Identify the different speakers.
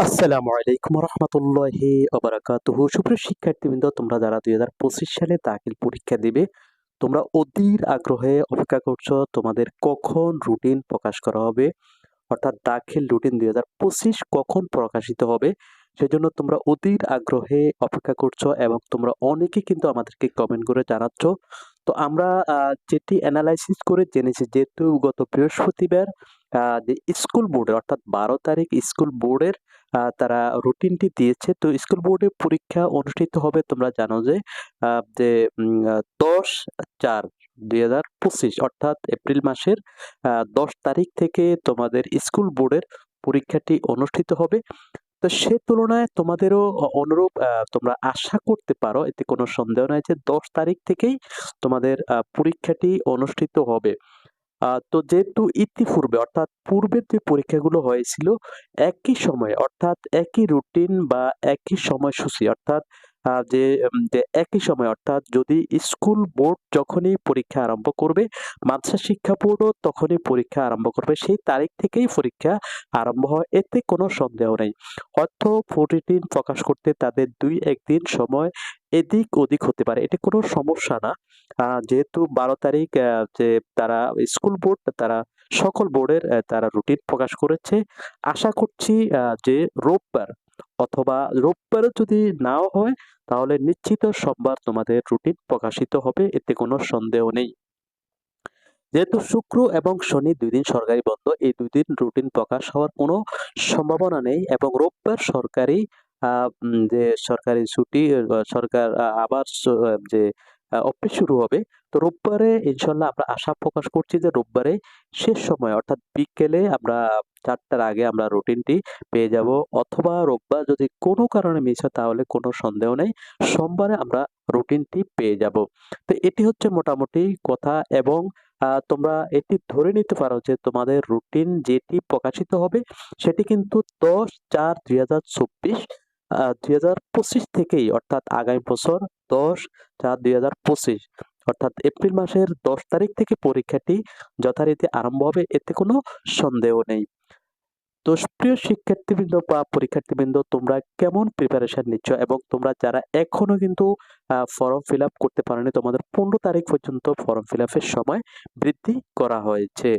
Speaker 1: আসসালামু আলাইকুম রহমতুল্লাহি অবরাকাতুহু সুপ্রিয় শিক্ষার্থীবৃন্দ, তোমরা যারা দুই হাজার পঁচিশ সালে দাখিল পরীক্ষা দিবে, তোমরা অধীর আগ্রহে অপেক্ষা করছ তোমাদের কখন রুটিন প্রকাশ করা হবে, অর্থাৎ দাখিল রুটিন দুই হাজার পঁচিশ কখন প্রকাশিত হবে, সেজন্য তোমরা অধীর আগ্রহে অপেক্ষা করছ এবং তোমরা অনেকে কিন্তু আমাদেরকে কমেন্ট করে জানাচ্ছ। তো আমরা যেটি অ্যানালাইসিস করে জেনেছি, যেহেতু গত বৃহস্পতিবার যে স্কুল বোর্ডের অর্থাৎ বারো তারিখ স্কুল বোর্ডের তারা রুটিনটি দিয়েছে। তো স্কুল বোর্ডে পরীক্ষা অনুষ্ঠিত হবে, তোমরা জানো যে যে দশ চার দুই হাজার পঁচিশ অর্থাৎ এপ্রিল মাসের দশ তারিখ থেকে তোমাদের স্কুল বোর্ডের পরীক্ষাটি অনুষ্ঠিত হবে। তো সে তুলনায় তোমাদেরও অনুরূপ তোমরা আশা করতে পারো, এতে কোনো সন্দেহ নাই যে দশ তারিখ থেকেই তোমাদের পরীক্ষাটি অনুষ্ঠিত হবে। তো যেহেতু ইতিপূর্বে, অর্থাৎ পূর্বের যে পরীক্ষাগুলো হয়েছিল, একই সময়ে, অর্থাৎ একই রুটিন বা একই সময়সূচি, অর্থাৎ যে একই সময় অর্থাৎ যদি স্কুল বোর্ড যখনই পরীক্ষা আরম্ভ করবে, মাদ্রাসা শিক্ষা বোর্ডও তখনই পরীক্ষা আরম্ভ করবে, সেই তারিখ থেকেই পরীক্ষা আরম্ভ হয়, এতে কোনো সন্দেহ নেই। হয়তো রুটিন প্রকাশ করতে তাদের দুই একদিন সময় এদিক ওদিক হতে পারে, এটা কোনো সমস্যা না। যেহেতু বারো তারিখ যে, তারা স্কুল বোর্ড, তারা সকল বোর্ডের তারা রুটিন প্রকাশ করেছে। আশা করছি যে, রোববার অথবা রোববারও যদি নাও হয়, তাহলে নিশ্চিত সোমবার তোমাদের রুটিন প্রকাশিত হবে, এতে কোনো সন্দেহ নেই। যেহেতু শুক্র এবং শনি দুই দিন সরকারি বন্ধ, এই দুই দিন রুটিন প্রকাশ হওয়ার কোনো সম্ভাবনা নেই এবং রোববার সরকারি যে সরকারি ছুটি সরকার আবার যে অফিস শুরু হবে। তো রোববারে ইনশাল্লাহ আমরা আশা প্রকাশ করছি যে রোববারে শেষ সময়, অর্থাৎ বিকেলে আমরা চারটার আগে আমরা রুটিনটি পেয়ে যাব। অথবা রোববার যদি কোনো কারণে মিস হয়, তাহলে কোনো সন্দেহ নেই। সোমবারে আমরা রুটিনটি পেয়ে যাব। তো এটি হচ্ছে মোটামুটি কথা এবং তোমরা এটি ধরে নিতে পারো যে তোমাদের রুটিন যেটি প্রকাশিত হবে, সেটি কিন্তু দশ চার দুই হাজার চব্বিশ দুই হাজার পঁচিশ থেকেই, অর্থাৎ আগামী বছর দশ চার দুই হাজার পঁচিশ, অর্থাৎ এপ্রিল মাসের দশ তারিখ থেকে পরীক্ষাটি যথারীতি আরম্ভ হবে, এতে কোনো সন্দেহ নেই। তো প্রিয় শিক্ষার্থীবৃন্দ বা পরীক্ষার্থীবৃন্দ, তোমরা কেমন প্রিপারেশন নিচ্ছ এবং তোমরা যারা এখনও কিন্তু ফর্ম ফিল আপ করতে পারোনি, তোমাদের পনেরো তারিখ পর্যন্ত ফর্ম ফিল আপের সময় বৃদ্ধি করা হয়েছে।